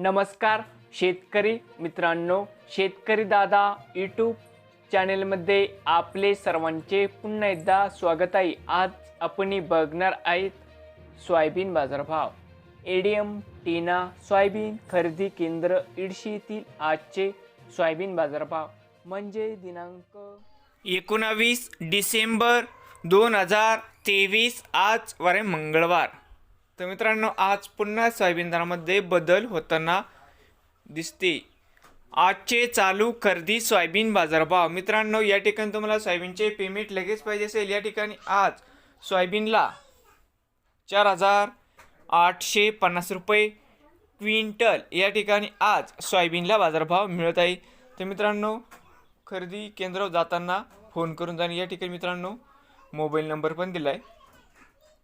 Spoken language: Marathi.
नमस्कार शेतकरी मित्रांनो शेतकरी दादा यूट्यूब चॅनेलमध्ये आपले सर्वांचे पुन्हा एकदा स्वागत आहे. आज आपण बघणार आहेत सोयाबीन बाजारभाव. एडीएम टीना सोयाबीन खरेदी केंद्र इडशी आजचे सोयाबीन बाजारभाव. म्हणजे दिनांक एकोणावीस डिसेंबर दोन हजार तेवीस आज वारे मंगळवार. तर मित्रांनो आज पुन्हा सोयाबीन दरामध्ये बदल होताना दिसते. आजचे चालू खरेदी सोयाबीन बाजारभाव. मित्रांनो या ठिकाणी तुम्हाला सोयाबीनचे पेमेंट लगेच पाहिजे असेल. या ठिकाणी आज सोयाबीनला चार हजार आठशे पन्नास रुपये क्विंटल या ठिकाणी आज सोयाबीनला बाजारभाव मिळत आहे. तर मित्रांनो खरेदी केंद्रावर जाताना फोन करून जाणे. या ठिकाणी मित्रांनो मोबाईल नंबर पण दिला आहे